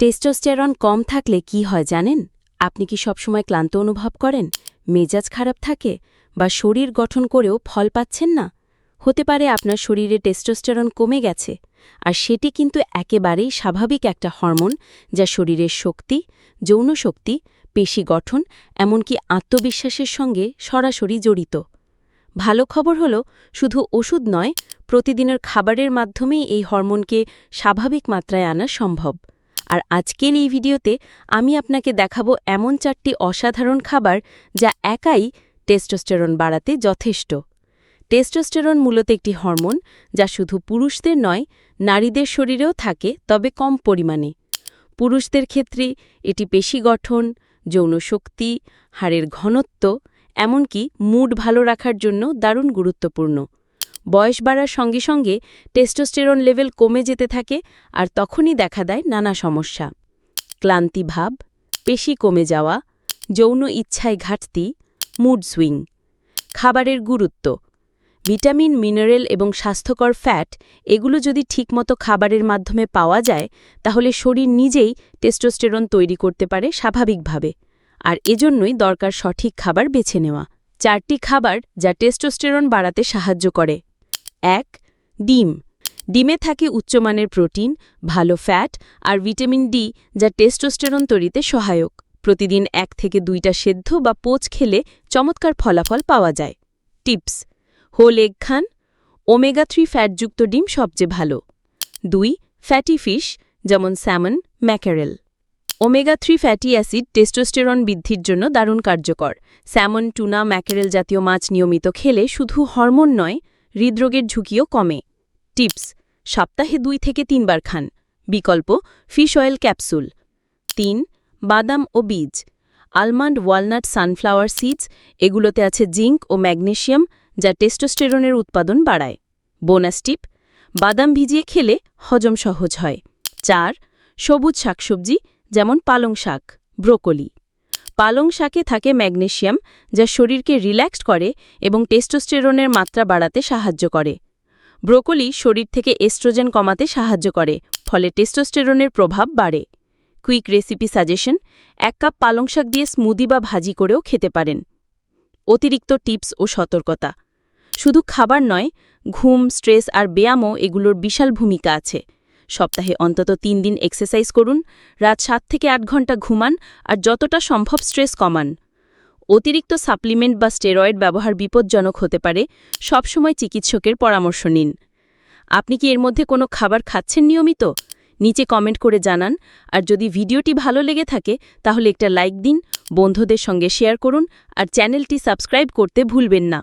Testosterone কম থাকলে কি হয় জানেন? আপনি কি সবসময় ক্লান্ত অনুভব করেন? মেজাজ খারাপ থাকে? বা শরীর গঠন করেও ফল পাচ্ছেন না? হতে পারে আপনার শরীরে টেস্টোস্টেরন কমে গেছে, আর সেটি কিন্তু একেবারেই স্বাভাবিক একটা হরমোন যা শরীরের শক্তি, যৌন শক্তি, পেশি গঠন, এমনকি আত্মবিশ্বাসের সঙ্গে সরাসরি জড়িত। ভালো খবর হল, শুধু ওষুধ নয়, প্রতিদিনের খাবারের মাধ্যমেই এই হরমোনকে স্বাভাবিক মাত্রায় আনা সম্ভব। আর আজকের এই ভিডিওতে আমি আপনাকে দেখাবো এমন চারটি অসাধারণ খাবার যা একাই টেস্টোস্টেরন বাড়াতে যথেষ্ট। টেস্টোস্টেরন মূলত একটি হরমোন যা শুধু পুরুষদের নয়, নারীদের শরীরেও থাকে, তবে কম পরিমাণে। পুরুষদের ক্ষেত্রে এটি পেশি গঠন, যৌন শক্তি, হাড়ের ঘনত্ব, এমনকি মুড ভালো রাখার জন্য দারুণ গুরুত্বপূর্ণ। বয়স বাড়ার সঙ্গে সঙ্গে টেস্টোস্টেরন লেভেল কমে যেতে থাকে আর তখনই দেখা দেয় নানা সমস্যা। ক্লান্তি ভাব, পেশি কমে যাওয়া, যৌন ইচ্ছায় ঘাটতি মুড সুইং খাবারের গুরুত্ব। ভিটামিন, মিনারেল এবং স্বাস্থ্যকর ফ্যাট এগুলো যদি ঠিকমতো খাবারের মাধ্যমে পাওয়া যায়, তাহলে শরীর নিজেই টেস্টোস্টেরন তৈরি করতে পারে স্বাভাবিকভাবে। আর এজন্যই দরকার সঠিক খাবার বেছে নেওয়া। চারটি খাবার যা টেস্টোস্টেরন বাড়াতে সাহায্য করে। এক, ডিম। ডিমে থাকে উচ্চমানের প্রোটিন, ভালো ফ্যাট আর ভিটামিন ডি যা টেস্টোস্টেরন তৈরিতে সহায়ক। প্রতিদিন এক থেকে দুইটা সেদ্ধ বা পোচ খেলে চমৎকার ফলাফল পাওয়া যায়। টিপস, হোল এগ খান। ওমেগা থ্রি ফ্যাটযুক্ত ডিম সবচেয়ে ভালো। দুই, ফ্যাটি ফিশ, যেমন salmon mackerel. Omega three fatty acid testosterone বৃদ্ধির জন্য দারুণ কার্যকর। স্যামন টুনা, ম্যাকারেল জাতীয় মাছ নিয়মিত খেলে শুধু হরমোন নয় হৃদরোগের ঝুঁকিও কমে। টিপস, সপ্তাহে দুই থেকে তিনবার খান। বিকল্প, ফিশ অয়েল ক্যাপসুল। তিন, বাদাম ও বীজ। আলমন্ড, ওয়ালনাট, সানফ্লাওয়ার সিডস, এগুলোতে আছে জিঙ্ক ও ম্যাগনেশিয়াম, যা টেস্টোস্টেরনের উৎপাদন বাড়ায়। বোনাস টিপ, বাদাম ভিজিয়ে খেলে হজম সহজ হয়। চার, সবুজ শাকসবজি, যেমন পালং শাক, ব্রোকলি। পালং শাকে থাকে ম্যাগনেশিয়াম, যা শরীরকে রিল্যাক্সড করে এবং টেস্টোস্টেরনের মাত্রা বাড়াতে সাহায্য করে। ব্রোকলি শরীর থেকে এস্ট্রোজেন কমাতে সাহায্য করে, ফলে টেস্টোস্টেরনের প্রভাব বাড়ে। কুইক রেসিপি সাজেশন, এক কাপ পালং শাক দিয়ে স্মুদি বা ভাজি করেও খেতে পারেন। অতিরিক্ত টিপস ও সতর্কতা। শুধু খাবার নয়, ঘুম, স্ট্রেস আর ব্যায়ামও এগুলোর বিশাল ভূমিকা আছে। সপ্তাহে অন্তত তিন দিন এক্সারসাইজ করুন, রাত সাত থেকে আট ঘণ্টা ঘুমান আর যতটা সম্ভব স্ট্রেস কমান। অতিরিক্ত সাপ্লিমেন্ট বা স্টেরয়েড ব্যবহার বিপজ্জনক হতে পারে, সবসময় চিকিৎসকের পরামর্শ নিন। আপনি কি এর মধ্যে কোনো খাবার খাচ্ছেন নিয়মিত? নিচে কমেন্ট করে জানান, আর যদি ভিডিওটি ভালো লেগে থাকে, তাহলে একটা লাইক দিন, বন্ধুদের সঙ্গে শেয়ার করুন, আর চ্যানেলটি সাবস্ক্রাইব করতে ভুলবেন না।